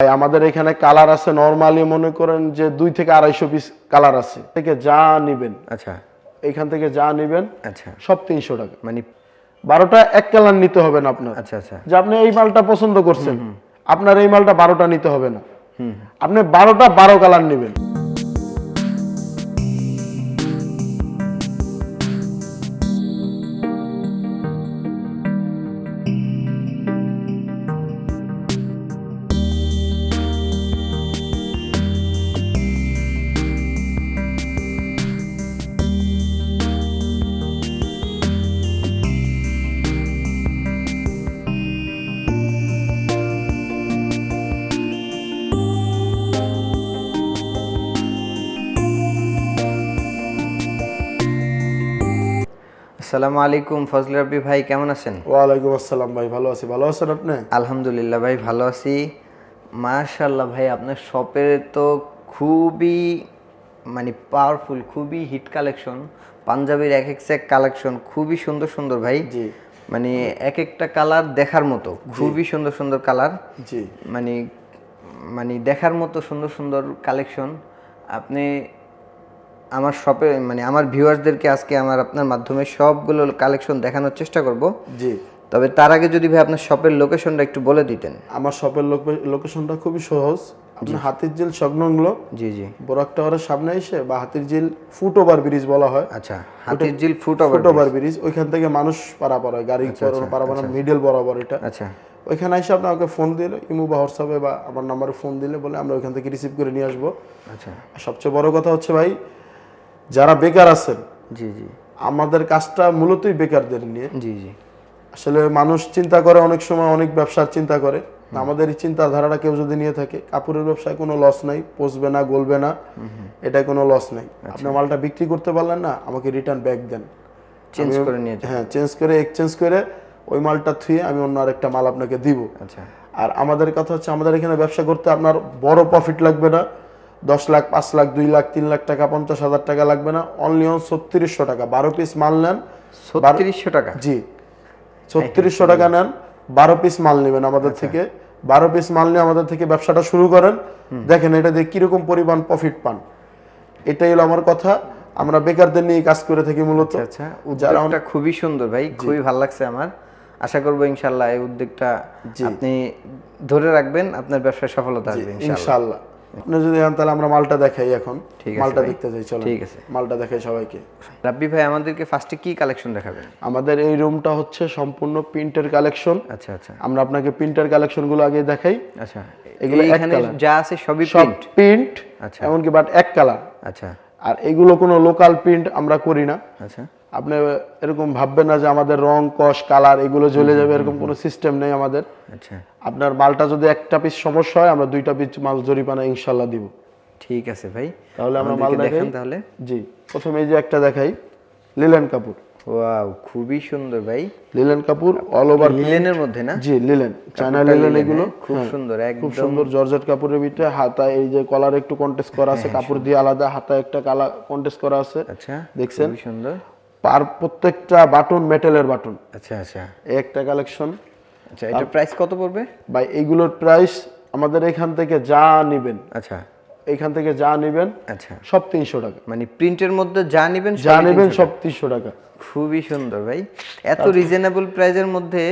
ভাই, আমাদের এখানে কালার আছে নর্মালি মনে করেন যে দুই থেকে আড়াইশো পিস কালার আছে। থেকে যা নিবেন আচ্ছা। এখান থেকে যা নিবেন আচ্ছা। সব তিনশো টাকা। মানে বারোটা এক কালার নিতে হবে না আপনার। আচ্ছা আচ্ছা। যে আপনি এই মালটা পছন্দ করছেন আপনার এই মালটা বারোটা নিতে হবে না। আপনি বারোটা বারো কালার নেবেন। আসসালামু আলাইকুম ফজল রাব্বি ভাই কেমন আছেন? ওয়ালাইকুম আসসালাম ভাই ভালো আছি। ভালো আছেন আপনি? আলহামদুলিল্লাহ ভাই ভালো আছি। মাশাল্লাহ ভাই আপনার শপে তো খুবই মানে পাওয়ারফুল খুবই হিট কালেকশন পাঞ্জাবির এক এক সেক কালেকশন খুবই সুন্দর সুন্দর ভাই। জি। মানে এক একটা কালার দেখার মতো খুবই সুন্দর সুন্দর কালার জি। মানে মানে দেখার মতো সুন্দর সুন্দর কালেকশন আপনি আমার শপে মানে আমার ভিউয়ার্সদেরকে আজকে আমার আপনার মাধ্যমে সবগুলো কালেকশন দেখানোর চেষ্টা করব। জি। তবে তার আগে যদি ভাই আপনার শপের লোকেশনটা একটু বলে দিতেন। আমার শপের লোকেশনটা খুবই সহজ। আপনি হাতির ঝিল সংলগ্ন জি জি। বোরাক টাওয়ারের সামনে এসে বা হাতির ঝিল ফুট ওভার ব্রিজ বলা হয়। আচ্ছা Hatir Jheel foot over foot over bridge ওইখান থেকে মানুষ পারাপার হয় গাড়ি পারাপার মিডল বরাবর এটা। আচ্ছা। ওইখানে এসে আপনি আমাকে ফোন দিলে ইমু বা হোয়াটসঅ্যাপে বা আমার নাম্বারে ফোন দিলে বলে আমরা ওইখান থেকে রিসিভ করে নিয়ে আসব। আচ্ছা। সবচেয়ে বড় কথা হচ্ছে ভাই যারা বেকার আছেন জি জি। আমাদের কাজটা মূলতই বেকারদের নিয়ে। জি জি। আসলে মানুষ চিন্তা করে অনেক সময় অনেক ব্যবসার চিন্তা করে। আমাদের এই চিন্তাধারাটা কেউ যদি নিয়ে থাকে কাপড়ের ব্যবসায় কোনো লস নাই পচবে না গলবে না এটা কোনো লস নাই। আপনি মালটা বিক্রি করতে পারলেন না আমাকে রিটার্ন ব্যাক দেন। চেঞ্জ করে নিয়ে হ্যাঁ চেঞ্জ করে এক্সচেঞ্জ করে ওই মালটা থুয়ে আমি অন্য আরেকটা মাল আপনাকে দিব। আচ্ছা। আর আমাদের কথা হচ্ছে আমাদের এখানে ব্যবসা করতে আপনার বড় প্রফিট লাগবে না। দশ লাখ পাঁচ লাখ দুই লাখ তিন লাখ টাকা পঞ্চাশ হাজার টাকা লাগবে না। অনলি অন ছত্রিশশো টাকা। বারো পিস মাল নেন। ছত্রিশশো টাকা? জি। ছত্রিশশো টাকা নেন। বারো পিস মাল নেবেন আমাদের থেকে। বারো পিস মাল নিয়ে আমাদের থেকে ব্যবসাটা শুরু করেন। দেখেন এটা দিয়ে কীরকম পরিমাণ প্রফিট পান। এটাই হলো আমার কথা। আমরা বেকারদের নিয়ে কাজ করে থাকি মূলত। আচ্ছা উদ্যোগটা খুবই সুন্দর ভাই। খুবই ভালো লাগছে আমার। আশা করব ইনশাল্লাহ এই উদ্যোগটা আপনি ধরে রাখবেন আপনার ব্যবসায় সফলতা আসবে ইনশাল্লাহ। ইনশাল্লাহ। আপনি যদি তাহলে আমরা মালটা দেখাই এখন। মালটা দেখতে যাই চলো ঠিক আছে। মালটা দেখাই সবাইকে। রাব্বি ভাই আমাদেরকে ফার্স্টে কি কালেকশন দেখাবেন? আমাদের এই রুমটা হচ্ছে সম্পূর্ণ প্রিন্টের কালেকশন আচ্ছা আচ্ছা। আমরা আপনাকে প্রিন্টের কালেকশনগুলো আগে দেখাই। আচ্ছা। এগুলো এখানে যা আছে সবই সব প্রিন্ট প্রিন্ট আচ্ছা। এমনকি বাট এক কালার আচ্ছা। আর এগুলো কোনো লোকাল প্রিন্ট আমরা করি না। আচ্ছা। আপনি এরকম ভাববেন না যে আমাদের রং কস কালার এগুলো জ্বলে যাবে এরকম কোনো সিস্টেম নেই আমাদের। আচ্ছা। আপনার মালটা যদি একটা পিস সমস্যা হয় আমরা দুইটা পিস মাল জরিপানা ইনশাল্লাহ দিব। ঠিক আছে ভাই। তাহলে আমরা মাল দেখাই। তাহলে। জি প্রথমে এই যে একটা দেখাই লিলেন কাপুর। ওয়াও খুবই সুন্দর ভাই। লিলেন কাপুর অল ওভার লিলেনের মধ্যে না? জি লিলেন চায়না লিলেন লিলেন, এগুলো। হ্যাঁ? খুব হ্যাঁ, সুন্দর খুব সুন্দর জর্জেট কাপড়ের ভিতরে হাতায় এই যে কলার একটু কন্টেস্ট করা হ্যাঁ, আছে কাপড় দিয়ে আলাদা হাতায় একটা কালা কন্টেস্ট করা আছে। আচ্ছা দেখছেন? খুবই সুন্দর। পার প্রত্যেকটা বাটন মেটালের বাটন। আচ্ছা আচ্ছা। এই একটা কালেকশন আচ্ছা এটা প্রাইস কত পড়বে? ভাই এইগুলোর প্রাইস আমাদের এখান থেকে যা নেবেন আচ্ছা। এখান থেকে যা নেবেন আচ্ছা। সব তিনশো টাকা। মানে প্রিন্টের মধ্যে যা নেবেন যা নেবেন সব তিনশো টাকা। খুবই সুন্দর ভাই। এত রিজনেবল প্রাইজের মধ্যে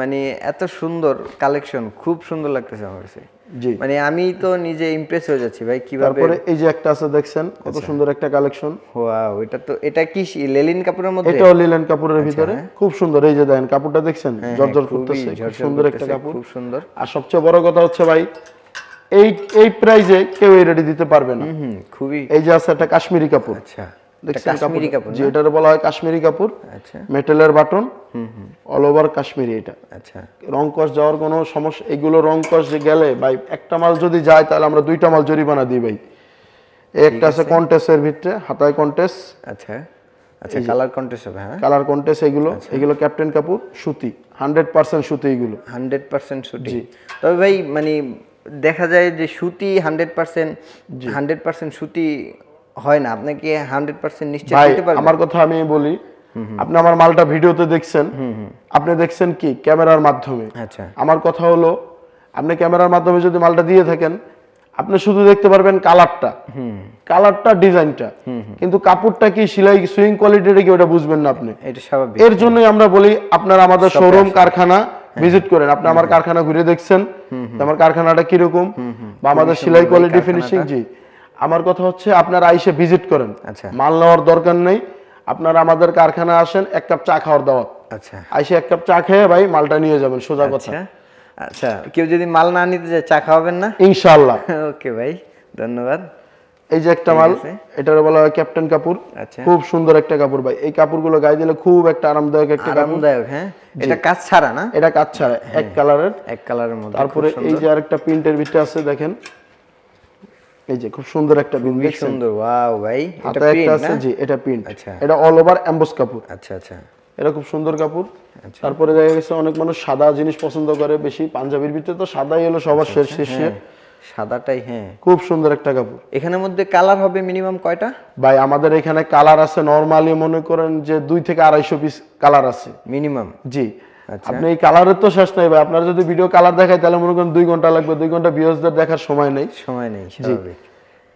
মানে এত সুন্দর কালেকশন খুব সুন্দর লাগতেছে আমার কাছে। জি। মানে আমি তো নিজে ইমপ্রেস হয়ে যাচ্ছি ভাই কীভাবে তারপরে এই যে একটা আছে দেখছেন কত আচ্ছা। সুন্দর একটা কালেকশন। ওয়াও এটা তো এটা কি লেলিন কাপড়ের মধ্যে? এটাও লিলেন কাপড়ের ভিতরে। খুব সুন্দর এই যে দেখেন কাপড়টা দেখছেন? জর্জর হ্যাঁ, করতেছে সুন্দর একটা কাপড়। খুব সুন্দর। আর সবচেয়ে বড় কথা হচ্ছে ভাই এই এই প্রাইজে কেউ এই রেডি দিতে পারবে না। হুম খুবই এই যে আছে একটা কাশ্মীরি কাপড়। আচ্ছা। এটা দেখছেন কাশ্মীরি কাপড়? যে এটার বলা হয় কাশ্মীরি কাপড় আচ্ছা। মেটেলের বাটন অল ওভার কাশ্মীরি এটা। আচ্ছা। রং কস যাওয়ার কোনো সমস্যা এগুলো রং কস যে গেলে ভাই একটা মাল যদি যায় তাহলে আমরা দুইটা মাল জরিমানা দিই ভাই। একটা আছে কন্টেস্টের ভিতরে হাতায় কন্টেস্ট আচ্ছা। আচ্ছা কালার কন্টেস্ট হবে হ্যাঁ? কালার কন্টেস্ট এগুলো আচ্ছা। এগুলো ক্যাপ্টেন কাপুর সুতি হান্ড্রেড পার্সেন্ট সুতি এগুলো। হান্ড্রেড পার্সেন্ট সুতি। তবে ভাই মানে দেখা যায় যে সুতি হান্ড্রেড পার্সেন্ট হান্ড্রেড পার্সেন্ট সুতি হয় না আপনাকে হান্ড্রেড পার্সেন্ট নিশ্চয় ভাই দিতে পারবেন? আমার কথা আমি বলি আপনি আমার মালটা ভিডিওতে দেখছেন আপনি দেখছেন কি? ক্যামেরার মাধ্যমে। আচ্ছা। আমার কথা হলো আপনি ক্যামেরার মাধ্যমে যদি মালটা দিয়ে থাকেন আপনি শুধু দেখতে পারবেন কালারটা। কালারটা ডিজাইনটা। কিন্তু কাপড়টা কি সেলাই সুইং কোয়ালিটিটা কি ওটা বুঝবেন না আপনি। এটা স্বাভাবিক। এর জন্যই আমরা বলি আপনারা আমাদের শোরুম কারখানা ভিজিট করেন। আপনি আমার কারখানা ঘুরে দেখছেন। আমার কারখানাটা কীরকম? বা আমাদের সেলাই কোয়ালিটি ফিনিশিং জি। আমার কথা হচ্ছে আপনারা আইসে ভিজিট করেন। আচ্ছা। মাল নেওয়ার দরকার নেই। আপনারা আমাদের কারখানা আসেন এক কাপ চা খাওয়ার দাওয়াত। আচ্ছা। আইসে এক কাপ চা খেয়ে ভাই মালটা নিয়ে যাবেন সোজা কথা। আচ্ছা আচ্ছা কেউ যদি মাল না নিতে চায় চা খাওয়াবেন না? ইনশাআল্লাহ। ওকে ভাই ধন্যবাদ। এই যে একটা মাল। এটার বলা হয় ক্যাপ্টেন কাপুর। আচ্ছা। খুব সুন্দর একটা কাপড় ভাই। এই কাপড়গুলো গায়ে দিলে খুব একটা আরামদায়ক একটা আরামদায়ক হ্যাঁ? এটা কাজ ছাড়া না? এটা কাজ ছাড়া এক কালারের। এক কালারের মধ্যে তারপরে এই যে আরেকটা প্রিন্টের ভিতরে আছে দেখেন। এই যে খুব সুন্দর একটা প্রিন্ট খুবই সুন্দর ওয়াও ভাই এটা প্রিন্ট আছে জি এটা প্রিন্ট আচ্ছা। এটা অল ওভার এমবোস কাপড়। আচ্ছা আচ্ছা। এটা খুব সুন্দর কাপড়। আচ্ছা। তারপরে দেখা গেছে অনেক মানুষ সাদা জিনিস পছন্দ করে বেশি পাঞ্জাবির ভিতরে তো সাদাই হলো সবার শেষ শেষে হ্যাঁ। সাদাটাই হ্যাঁ। খুব সুন্দর একটা কাপড়। এখানের মধ্যে কালার হবে মিনিমাম কয়টা? ভাই আমাদের এখানে কালার আছে নরমালি মনে করেন যে দুই থেকে আড়াইশো পিস কালার আছে। মিনিমাম। জি। আচ্ছা। আপনি এই কালারের তো শেষ নাই ভাই। আপনার যদি ভিডিও কালার দেখায় তাহলে মনে করেন দুই ঘণ্টা লাগবে। দুই ঘণ্টা বিয়সদের দেখার সময় নেই। সময় নেই স্বাভাবিক।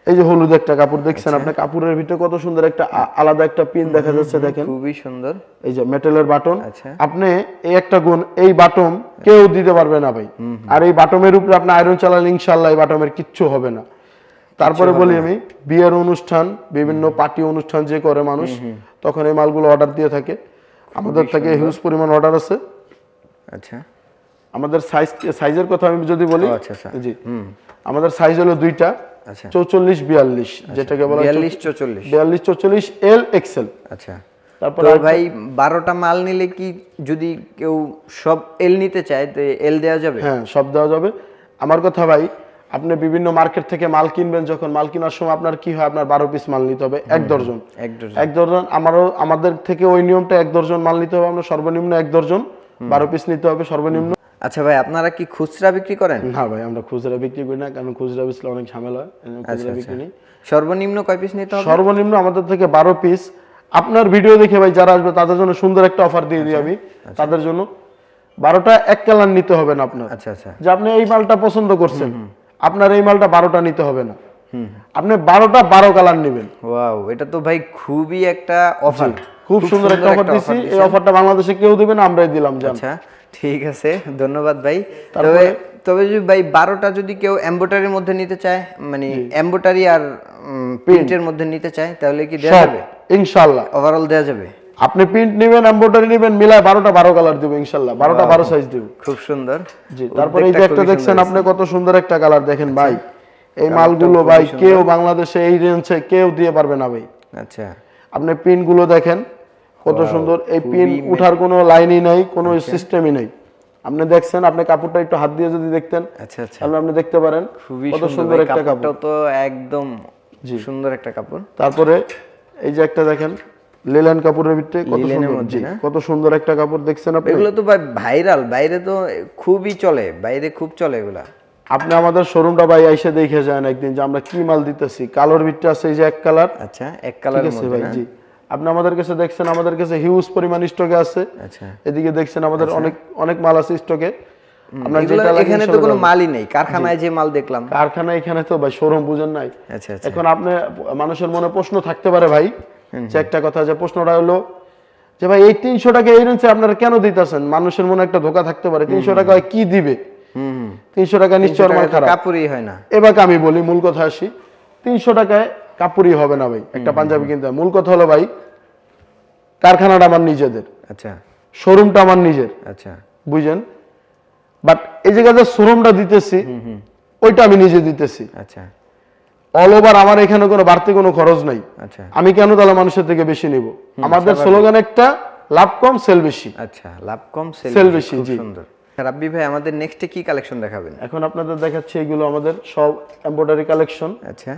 এই যে হলুদ একটা কাপড় দেখছেন আচ্ছা। আপনি কাপড়ের ভিতরে কত সুন্দর একটা আলাদা একটা পিন দেখা যাচ্ছে দেখেন। খুবই সুন্দর। এই যে মেটালের বাটন আচ্ছা। আপনি এই একটা গুণ এই বাটন কেউ দিতে পারবে না ভাই। আর এই বাটমের উপরে আপনি আয়রন চালালে ইনশাল্লাহ এই বাটমের কিচ্ছু হবে না। তারপরে বলি আমি বিয়ের অনুষ্ঠান বিভিন্ন পার্টি অনুষ্ঠান যে করে মানুষ তখন এই মালগুলো অর্ডার দিয়ে থাকে। আমাদের থেকে হিউজ পরিমাণ অর্ডার আছে। আচ্ছা। আমাদের সাইজ সাইজের কথা আমি যদি বলি আচ্ছা, আচ্ছা। জি। আমাদের সাইজ হলো দুইটা আচ্ছা। চৌচল্লিশ বিয়াল্লিশ যেটাকে বলা বিয়াল্লিশ চৌচল্লিশ। বিয়াল্লিশ চৌচল্লিশ এল এক্সেল আচ্ছা। তারপর ভাই বারোটা মাল নিলে কি যদি কেউ সব এল নিতে চায় তো এল দেওয়া যাবে? হ্যাঁ সব দেওয়া যাবে। আমার কথা ভাই আপনি বিভিন্ন মার্কেট থেকে মাল কিনবেন যখন মাল কেনার সময় আপনার কি হয় আপনার বারো পিস মাল নিতে হবে এক দর্জন। এক ডজন এক দর্জন আমারও আমাদের থেকে ওই নিয়মটা এক দর্জন মাল নিতে হবে আমরা সর্বনিম্ন এক দর্জন। বারো পিস নিতে হবে সর্বনিম্ন। আচ্ছা ভাই আপনারা কি খুচরা বিক্রি করেন? না ভাই আমরা খুচরা বিক্রি করি না কারণ খুচরা বেচলে অনেক ঝামেলা হয় খুচরা বিক্রি নেই। সর্বনিম্ন কয় পিস নিতে হবে? সর্বনিম্ন আমাদের থেকে বারো পিস আপনার ভিডিও দেখে ভাই যারা আসবে তাদের জন্য সুন্দর একটা অফার দিয়ে দিই আমি তাদের জন্য। বারোটা এক কালার নিতে হবে না আপনার। আচ্ছা আচ্ছা। যে আপনি এই মালটা পছন্দ করছেন আপনার এই মালটা বারোটা নিতে হবে না। আপনি বারোটা বারো কালার নেবেন। ওয়াও এটা তো ভাই খুবই একটা অফার খুব সুন্দর একটা অফার দিছি। এই অফারটা বাংলাদেশে কেউ দেবে না আমরাই দিলাম জান। আচ্ছা ঠিক আছে ধন্যবাদ ভাই। তবে তবে যদি ভাই বারোটা যদি কেউ এম্বোটারির মধ্যে নিতে চায় মানে এম্বোটারি আর প্রিন্টের মধ্যে নিতে চায় তাহলে কি দেওয়া যাবে? ইনশাল্লাহ ওভারঅল দেওয়া যাবে? আপনি প্রিন্ট নেবেন এম্ব্রয়ডারি নেবেন মিলায় বারোটা বারো কালার দেবো ইনশাল্লাহ বারোটা বারো সাইজ দেবো। খুব সুন্দর। জি তারপরে এই যে একটা দেখছেন আপনি কত সুন্দর একটা কালার দেখেন ভাই। আচ্ছা। এই মালগুলো ভাই কেউ বাংলাদেশে এই রেঞ্জে কেউ দিয়ে পারবে না ভাই। আচ্ছা। আপনি পিনগুলো দেখেন। কত সুন্দর। এই পিন উঠার কোনো লাইনই নাই কোনো সিস্টেমই নাই। আপনি দেখছেন আপনি কাপড়টা একটু হাত দিয়ে যদি দেখতেন আচ্ছা আচ্ছা। তাহলে আপনি দেখতে পারেন খুবই সুন্দর। একটা কাপড়। তো একদম জি। সুন্দর একটা কাপড়। তারপরে এই যে একটা দেখেন লিলেন কাপড়ের ভিতরে কত সুন্দর। জি কত সুন্দর একটা কাপড় দেখছেন আপনি। এগুলো তো ভাই ভাইরাল বাইরে তো খুবই চলে বাইরে খুব চলে এগুলা। আপনি আমাদের শোরুমটা ভাই এসে দেখে যান একদিন যে আমরা কি মাল দিতেছি। কালোর ভিতরে আছে এই যে এক কালার আচ্ছা এক ঠিক কালারের আছে ভাই জি। আপনি আমাদের কাছে দেখছেন আমাদের কাছে হিউজ পরিমাণ স্টকে আছে। আচ্ছা। এদিকে দেখছেন আমাদের অনেক অনেক মাল আছে স্টকে আপনার এগুলো যেটা লাগে এখানে তো কোনো মালই নেই কারখানায় যে মাল দেখলাম। কারখানা এখানে তো ভাই শোরুম বুঝেন নাই। আচ্ছা আচ্ছা। এখন আপনি মানুষের মনে প্রশ্ন থাকতে পারে ভাই যে একটা কথা যে প্রশ্নটা হলো যে ভাই এই তিনশো টাকা এই রেঞ্জে আপনারা কেন দিতেছেন? মানুষের মনে একটা ধোকা থাকতে পারে। তিনশো টাকা কি দিবে? তিনশো টাকা নিশ্চয় কাপড়ই হয় না। এবার আমি বলি মূল কথা আসি। তিনশো টাকায় কাপড়ই হবে না ভাই একটা পাঞ্জাবি কিনতে হয়। মূল কথা হলো ভাই কারখানাটা আমার নিজেদের। আচ্ছা। শোরুমটা আমার নিজের। আচ্ছা। বুঝেন? বাট এই জায়গায় যে শোরুমটা দিতেছি ওইটা আমি নিজে দিতেছি। আচ্ছা। অল ওভার আমার এখানে কোনো বাড়তি কোনো খরচ নাই। আচ্ছা। আমি কেন তাহলে মানুষের থেকে বেশি নিব? আমাদের স্লোগান একটা লাভ কম সেল বেশি। আচ্ছা লাভ কম সেল বেশি, জি। সুন্দর। রাব্বি ভাই আমাদের নেক্সটে কি কালেকশন দেখাবেন? এখন আপনাদের দেখাচ্ছি এগুলো আমাদের সব এমব্রয়ডারি কালেকশন আচ্ছা।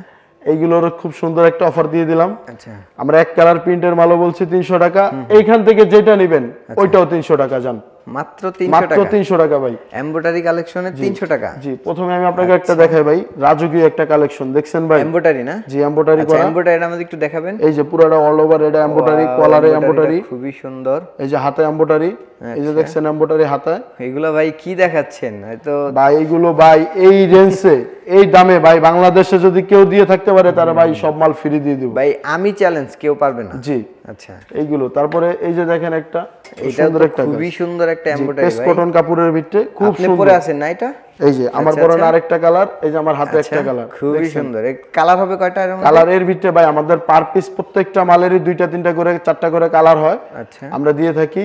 এইগুলোর খুব সুন্দর একটা অফার দিয়ে দিলাম। আচ্ছা। আমরা এক কালার প্রিন্টের মালও বলছি তিনশো টাকা। এইখান থেকে যেটা নিবেন ওইটাও তিনশো টাকা যান। মাত্র তিনশো মাত্র টাকা। তিনশো টাকা ভাই। এমব্রয়ডারি কালেকশনে তিনশো টাকা। জি প্রথমে আমি আপনাকে আচ্ছা। একটা দেখাই ভাই রাজকীয় একটা কালেকশন দেখছেন ভাই? এমব্রয়ডারি না? জি এমব্রয়ডারি আচ্ছা করা। এমব্রয়ডারি আমাদের একটু দেখাবেন। এই যে পুরোটা অল ওভার এটা এমব্রয়ডারি কলারে এমব্রয়ডারি খুবই সুন্দর। এই যে হাতে এমব্রয়ডারি এই আচ্ছা। যে দেখছেন এমব্রয়ডারি হাতে। এগুলো ভাই কি দেখাচ্ছেন? হয়তো ভাই এইগুলো ভাই এই রেঞ্জে এই দামে ভাই বাংলাদেশে যদি কেউ দিয়ে থাকতে পারে তারা ভাই সব মাল ফ্রি দিয়ে দিব। ভাই আমি চ্যালেঞ্জ কেউ পারবে না। জি। আচ্ছা। এইগুলো তারপরে এই যে দেখেন একটা এটা সুন্দর একটা খুবই সুন্দর একটা এমব্রয়ডারি পেস কটন কাপড়ের ভিতরে খুব আপনি সুন্দর। পরে আছেন না এটা? এই যে আমার আচ্ছা, বড় আচ্ছা। আরেকটা কালার এই যে আমার হাতে একটা আচ্ছা, কালার খুবই সুন্দর। কালার হবে কয়টা এর মধ্যে? কালারের ভিতরে ভাই আমাদের পার পিস প্রত্যেকটা মালেরই দুইটা তিনটা করে চারটা করে কালার হয়। আচ্ছা। আমরা দিয়ে থাকি।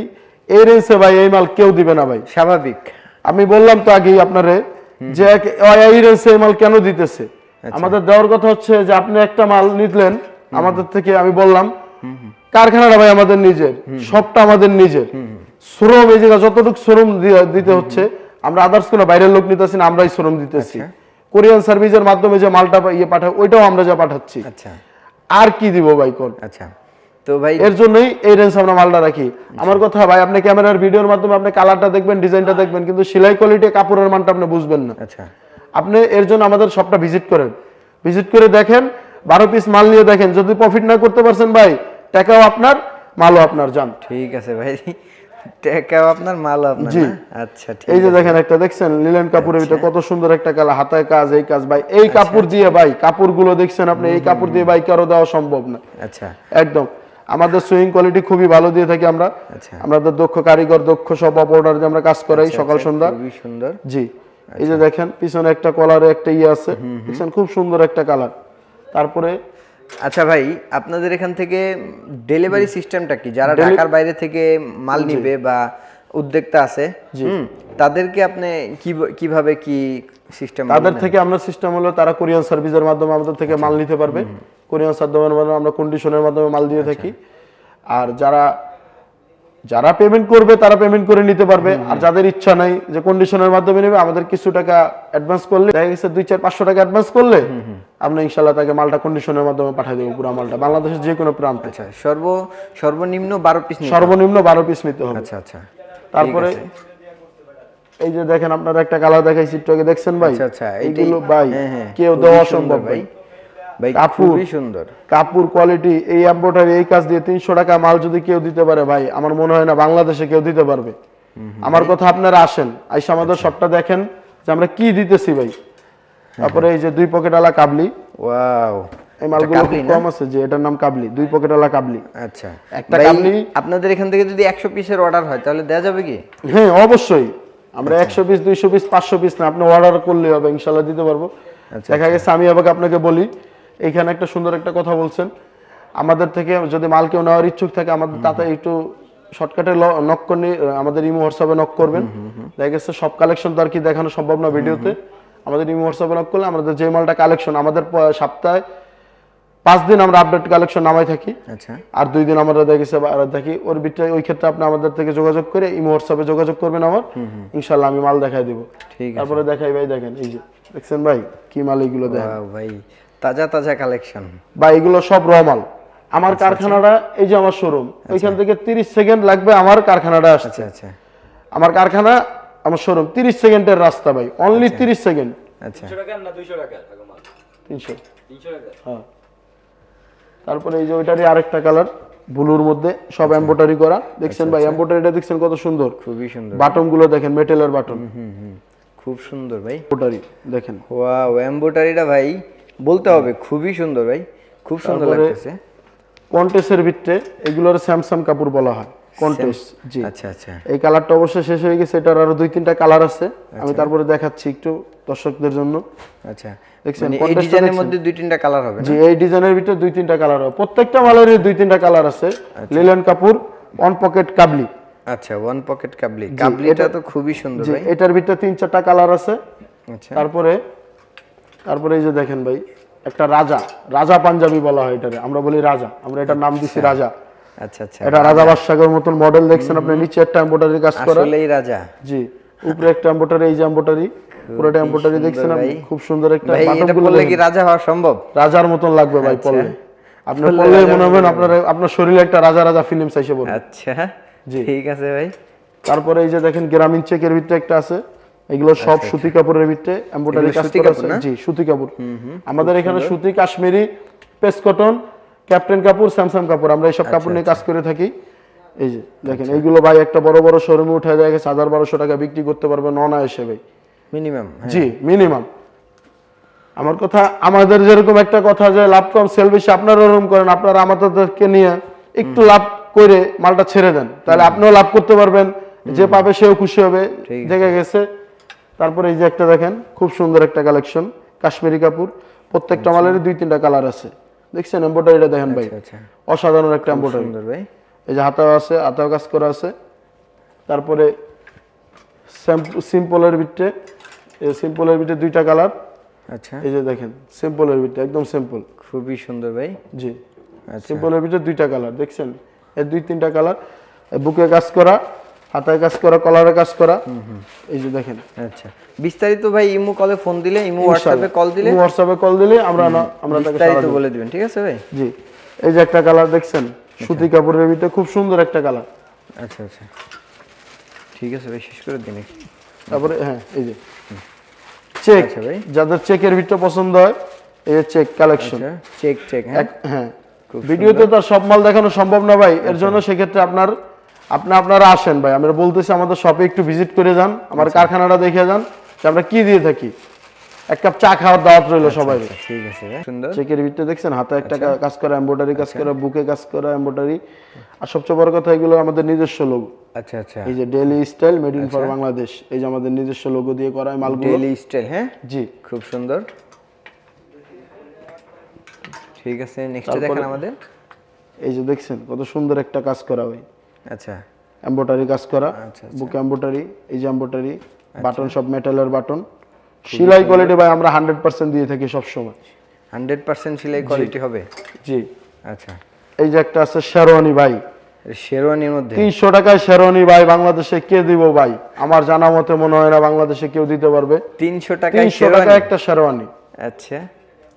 এই রেঞ্জে ভাই এই মাল কেউ দিবে না ভাই। স্বাভাবিক। আমি বললাম তো আগেই আপনারে যে এই রেঞ্জে এই মাল কেন দিতেছে? আমাদের দেওয়ার কথা হচ্ছে যে আপনি একটা মাল নিলেন আমাদের থেকে আমি বললাম কারখানাটা ভাই আমাদের নিজের সবটা আমাদের নিজের। শ্রম এই জায়গা যতটুকু শ্রম দিতে হচ্ছে আমরা আদার্স কোনো বাইরের লোক নিতেছি না আমরাই শ্রম দিতেছি। কোরিয়ান সার্ভিসের মাধ্যমে যে মালটা ইয়ে পাঠায় ওইটাও আমরা যা পাঠাচ্ছি। আচ্ছা। আর কি দিব ভাই কোন? আচ্ছা। তো ভাই এর জন্যই এই রেঞ্জ আমরা মালটা রাখি। আমার কথা ভাই আপনি ক্যামেরার ভিডিওর মাধ্যমে আপনি কালারটা দেখবেন ডিজাইনটা দেখবেন কিন্তু সেলাই কোয়ালিটি কাপড়ের মানটা আপনি বুঝবেন না। আচ্ছা। আপনি এর জন্য আমাদের শপটা ভিজিট করেন। ভিজিট করে দেখেন বারো পিস মাল নিয়ে দেখেন। যদি প্রফিট না করতে পারছেন ভাই টাকাও আপনার মালও আপনার যান ঠিক আছে ভাই। টাকাও আপনার মালও আপনার জি। আচ্ছা ঠিক এই যে দেখেন একটা দেখছেন? লিলেন কাপড়ের ভিতরে কত সুন্দর একটা কালা হাতায় কাজ এই কাজ। ভাই এই আচ্ছা, কাপড় দিয়ে ভাই কাপড়গুলো দেখছেন আপনি এই কাপড় দিয়ে ভাই কারও দেওয়া সম্ভব না। আচ্ছা। একদম। আমাদের সুইং কোয়ালিটি খুবই ভালো দিয়ে থাকি আমরা। আচ্ছা। আমাদের দক্ষ কারিগর দক্ষ সব অপারেটর দিয়ে আমরা কাজ করাই সকাল সন্ধ্যা। খুবই সুন্দর। জি। এই যে দেখেন পিছনে একটা কলারে একটা ইয়ে আছে। দেখছেন? খুব সুন্দর একটা কালার তারপরে আচ্ছা ভাই আপনাদের এখান থেকে ডেলিভারি সিস্টেমটা কি? যারা ঢাকার বাইরে থেকে মাল নিবে বা উদ্যোক্তা আছে তাদেরকে আপনি কি- কীভাবে কি সিস্টেম তাদের থেকে আমরা সিস্টেম হলো তারা কোরিয়ান সার্ভিসের মাধ্যমে আমাদের থেকে মাল নিতে পারবে। কোরিয়ান সার্ভিসের মাধ্যমে আমরা কন্ডিশনের মাধ্যমে মাল দিয়ে থাকি। আর যারা যারা পেমেন্ট করবে তারা পেমেন্ট করে নিতে পারবে। আর যাদের ইচ্ছা নাই যে কন্ডিশনের মাধ্যমে নেবে আমাদের কিছু টাকা অ্যাডভান্স করলে দেখা গেছে দুই চার পাঁচশো টাকা অ্যাডভান্স করলে আমরা ইনশাল্লাহ তাকে মালটা কন্ডিশনের মাধ্যমে পাঠিয়ে দেবো পুরো মালটা। বাংলাদেশের যে কোনো প্রান্তে। আচ্ছা সর্ব সর্বনিম্ন বারো পিস সর্বনিম্ন বারো পিস নিতে হবে। আচ্ছা আচ্ছা। তারপরে এই যে দেখেন আপনারা একটা কালার দেখাইছি একটু আগে দেখছেন ভাই? আচ্ছা আচ্ছা। এইগুলো ভাই হ্যাঁ, হ্যাঁ, কেউ দেওয়া সম্ভব ভাই। কাপড়। সুন্দর। কাপড় কোয়ালিটি এই এম্ব্রয়ডারি এই কাজ দিয়ে তিনশো টাকা মাল যদি কেউ দিতে পারে ভাই আমার মনে হয় না বাংলাদেশে কেউ দিতে পারবে। আমার কথা আপনারা আসেন আইসা আমাদের আচ্ছা। সবটা দেখেন যে আমরা কি দিতেছি ভাই। তারপরে এই যে দুই পকেট আলা কাবলি। ওয়াও এই মালগুলো কম আছে যে এটার নাম কাবলি দুই পকেট আলা কাবলি। আচ্ছা। একটা কাবলি- আপনাদের এখান থেকে যদি একশো পিসের অর্ডার হয় তাহলে দেওয়া যাবে কি? হ্যাঁ অবশ্যই। আমরা আচ্ছা। একশো পিস দুইশো পিস পাঁচশো পিস না আপনি অর্ডার করলে হবে ইনশাল্লাহ দিতে পারব। আচ্ছা, দেখা গেছে আমি আবার আপনাকে বলি এইখানে একটা সুন্দর একটা কথা বলছেন। আমাদের থেকে যদি মাল কেউ নেওয়ার ইচ্ছুক থাকে আমাদের তাতে একটু শর্টকাটে নক করে আমাদের ইমো হোয়াটসঅ্যাপে নক করবেন। দেখা গেছে সব কালেকশন তো আর কি দেখানো সম্ভব না ভিডিওতে। আমাদের ইমো হোয়াটসঅ্যাপে নক করলে আমাদের যে মালটা কালেকশন আমাদের সপ্তাহে পাঁচ দিন আমরা আপডেট কালেকশন নামাই থাকি। আচ্ছা। আর দুই দিন আমরা দেখেছি দেখি ওর বিটটা ওই ক্ষেত্রে আপনি আমাদের থেকে যোগাযোগ করে ইমো হোয়াটসঅ্যাপে যোগাযোগ করবেন আমার। ইনশাল্লাহ আমি মাল দেখাই দিব। ঠিক তারপরে দেখাই ভাই দেখেন এই যে দেখছেন ভাই কি মাল এগুলো দেখেন Wow, ভাই তাজা তাজা কালেকশন বা এগুলো সব র মাল। আমার কারখানাটা এই যে আমার শোরুম ওইখান থেকে তিরিশ সেকেন্ড লাগবে আমার কারখানাটা আসছে আচ্ছা আচ্ছা। আমার কারখানা আমার শোরুম তিরিশ সেকেন্ডের রাস্তা ভাই। অনলি তিরিশ সেকেন্ড আচ্ছা। টাকার না দুইশো টাকার আগমাল তিনশো। তিনশো টাকা। হ্যাঁ। তারপরে এই যে ওইটারই আরেকটা কালার ব্লুর মধ্যে সব এম্বোটারি করা। দেখছেন ভাই এম্বোটারিটা দেখছেন কত সুন্দর? খুবই সুন্দর। বাটনগুলো দেখেন মেটেলের বাটন। হুম হুম খুব সুন্দর ভাই। এম্বোটারি দেখেন। ওয়াও এমব্রয়ডারিটা ভাই বলতে হবে খুবই সুন্দর ভাই খুব সুন্দর লাগতেছে। কন্টেসের ভিতরে এগুলোর স্যামসাং কাপড় বলা হয় কন্টেস জি। আচ্ছা আচ্ছা। এই কালারটা অবশ্য শেষ হয়ে গেছে এটার আরও দুই তিনটা কালার আছে। আমি তারপরে দেখাচ্ছি একটু দর্শকদের জন্য। আচ্ছা। দেখছেন, মানে এই ডিজাইনের মধ্যে দুই তিনটা কালার হবে যে এই ডিজাইনের ভিতরে দুই তিনটা কালার হবে। প্রত্যেকটা মালের দুই তিনটা কালার আছে। লিলেন কাপড় অন পকেট কাবলি আচ্ছা ওয়ান পকেট কাবলি কাবলিটা তো খুবই সুন্দর ভাই। এটার ভিতরে তিন চারটা কালার আছে। আচ্ছা। তারপরে তারপরে এই যে দেখেন ভাই একটা রাজা রাজা পাঞ্জাবি বলা হয় এটারে। আমরা বলি রাজা আমরা এটার নাম দিছি রাজা। আচ্ছা আচ্ছা। এটা রাজা বাদশাহের মতন মডেল দেখছেন আপনি নিচে একটা এমব্রয়ডারি কাজ করা। আসলেই রাজা। জি উপরে একটা এমব্রয়ডারি এই যে এমব্রয়ডারি পুরোটা এমব্রয়ডারি দেখছেন আপনি? খুব সুন্দর একটা ভাই এটা পড়লে কি রাজা হওয়া সম্ভব? রাজার মতন লাগবে ভাই পড়লে আপনি পড়লে পড়লে রাজার মনে হবেন আপনার আপনার শরীরে একটা রাজা রাজা ফিল্ম চাইছে বলুন আচ্ছা। জি। ঠিক আছে ভাই। তারপরে এই যে দেখেন গ্রামীণ চেকের ভিতরে একটা আছে। এগুলো সব সুতি কাপড়ের ভিতরে এমব্রয়ডারি আচ্ছা, কাজ করা আছে। জি সুতি কাপড়। আমাদের এখানে সুতি কাশ্মীরি পেস্ট কটন ক্যাপ্টেন কাপড় স্যামসাং কাপড়। আমরা এইসব আচ্ছা, কাপড় নিয়ে কাজ করে থাকি। এই যে দেখেন এইগুলো ভাই একটা বড় বড় শোরুমে উঠে যায় গেছে হাজার বারোশো টাকা বিক্রি করতে পারবে ননা এসে ভাই মিনিমাম জি মিনিমাম আমার কথা আমাদের যেরকম একটা কথা যে লাভ কম সেল বেশি। আপনারা ওরকম করেন। আপনারা আমাদেরকে নিয়ে একটু লাভ করে মালটা ছেড়ে দেন। তাহলে আপনিও লাভ করতে পারবেন। যে পাবে সেও খুশি হবে। দেখে গেছে। তারপরে এই যে একটা দেখেন খুব সুন্দর একটা কালেকশন কাশ্মীরি কাপড়। প্রত্যেকটা মালের দুই তিনটা কালার আছে। দেখছেন এম্বোটারিটা দেখেন ভাই? আচ্ছা আচ্ছা। অসাধারণ একটা এম্বোটারি সুন্দর ভাই। এই যে হাতাও আছে হাতাও কাজ করা আছে। তারপরে সিম্পলের ভিতরে সিম্পলের ভিতরে দুইটা কালার আচ্ছা। এই যে দেখেন সিম্পলের ভিতরে একদম সিম্পল খুবই সুন্দর ভাই। জি। আচ্ছা। সিম্পলের ভিতরে দুইটা কালার দেখছেন? এই দুই তিনটা কালার বুকে কাজ করা। হাতায় কাজ করা কলারে কাজ করা। এই যে দেখেন। আচ্ছা। বিস্তারিত ভাই ইমো কলে ফোন দিলে ইমো হোয়াটসঅ্যাপে কল দিলে? হোয়াটসঅ্যাপে কল দিলে আমরা আমরা বিস্তারিত বলে দিবেন ঠিক আছে ভাই? জি। এই যে একটা কালার দেখছেন সুতি কাপড়ের ভিতরে খুব সুন্দর একটা কালার আচ্ছা আচ্ছা। ঠিক আছে ভাই শেষ করে দিন তারপরে হ্যাঁ এই যে। চেক আচ্ছা ভাই। যাদের চেকের ভিতরে পছন্দ হয় এই যে চেক কালেকশন আচ্ছা চেক চেক হ্যাঁ? হ্যাঁ। ভিডিওতে তো সব মাল দেখানো সম্ভব না ভাই এর জন্য সেক্ষেত্রে আপনার আপনি আপনারা আসেন ভাই আমরা বলতেছি আমাদের শপে একটু ভিজিট করে যান আমার কারখানাটা দেখে যান যে আমরা কি দিয়ে থাকি। এক কাপ চা খাওয়ার দাওয়াত রইল সবাই। ঠিক আছে সুন্দর। চেকের ভিতরে দেখছেন হাতে একটা কাজ করা এমব্রয়ডারি কাজ করা বুকে কাজ করা এমব্রয়ডারি আর সবচেয়ে বড় কথা এগুলো আমাদের নিজস্ব লোগো আচ্ছা আচ্ছা। এই যে daily style made in for Bangladesh এই যে আমাদের নিজস্ব লোগো দিয়ে করা মালগুলো। ডেইলি স্টাইল হ্যাঁ? জি। খুব সুন্দর। ঠিক আছে নেক্সট দেখেন আমাদের। এই যে দেখছেন কত সুন্দর একটা কাজ করা ভাই আচ্ছা। এম্বোটারি কাজ করা আচ্ছা, বুকে এম্বোটারি এই যে এম্বোটারি বাটন সব মেটালের বাটন সেলাই কোয়ালিটি ভাই আমরা হান্ড্রেড পার্সেন্ট দিয়ে থাকি সব সময় হান্ড্রেড পার্সেন্ট সেলাই কোয়ালিটি হবে? জি। আচ্ছা। এই যে একটা আছে শেরওয়ানি ভাই। শেরওয়ানির মধ্যে? তিনশো টাকায় শেরওয়ানি ভাই বাংলাদেশে কে দিব ভাই? আমার জানা মতে মনে হয় না বাংলাদেশে কেউ দিতে পারবে। তিনশো টাকায় তিনশো টাকা শেরওয়ানি একটা শেরওয়ানি আচ্ছা।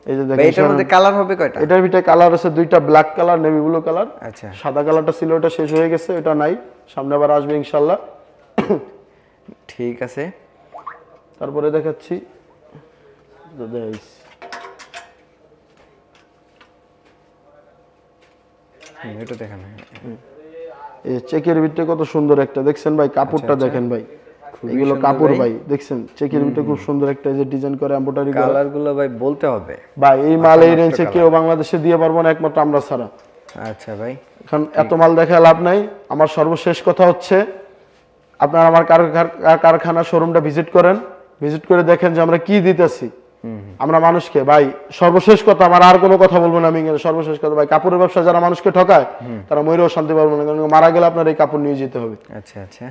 এই যে দেখেন এটার মধ্যে কালার হবে কয়টা? এটার ভিতরে কালার আছে দুইটা black colour navy blue colour আচ্ছা। সাদা কালারটা ছিল ওটা শেষ হয়ে গেছে ওটা নাই। সামনে আবার আসবে ইনশাল্লাহ। ঠিক আছে। তারপরে দেখাচ্ছি। এটা দেখেন। এই চেকের ভিতরে কত সুন্দর একটা। দেখছেন ভাই কাপড়টা দেখেন ভাই। এগুলো কাপড় ভাই। দেখছেন? চেকের ভিতরে খুব সুন্দর একটা যে ডিজাইন করে এমব্রয়ডারি কালারগুলো ভাই বলতে হবে। ভাই এই মাল এই রেঞ্জে কেউ বাংলাদেশে দিয়ে পারব না একমাত্র আমরা ছাড়া। আচ্ছা ভাই। এখন এত মাল দেখা লাভ নাই। আমার সর্বশেষ কথা হচ্ছে আপনার আমার কার- কার- কারখানা শোরুমটা ভিজিট করেন। ভিজিট করে দেখেন যে আমরা কি দিতেছি। আমরা মানুষকে ভাই সর্বশেষ কথা আমার আর কোনো কথা বলব না আমি সর্বশেষ কথা। ভাই কাপড়ের ব্যবসা যারা মানুষকে ঠকায় তারা ময়ূরেও শান্তি পারব না কারণ মারা গেলে আপনার এই কাপড় নিয়ে যেতে হবে। আচ্ছা আচ্ছা।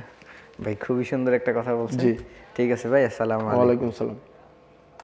ভাই খুবই সুন্দর একটা কথা বলছি ঠিক আছে ভাই আসসালামু আলাইকুম। ওয়ালাইকুম সালাম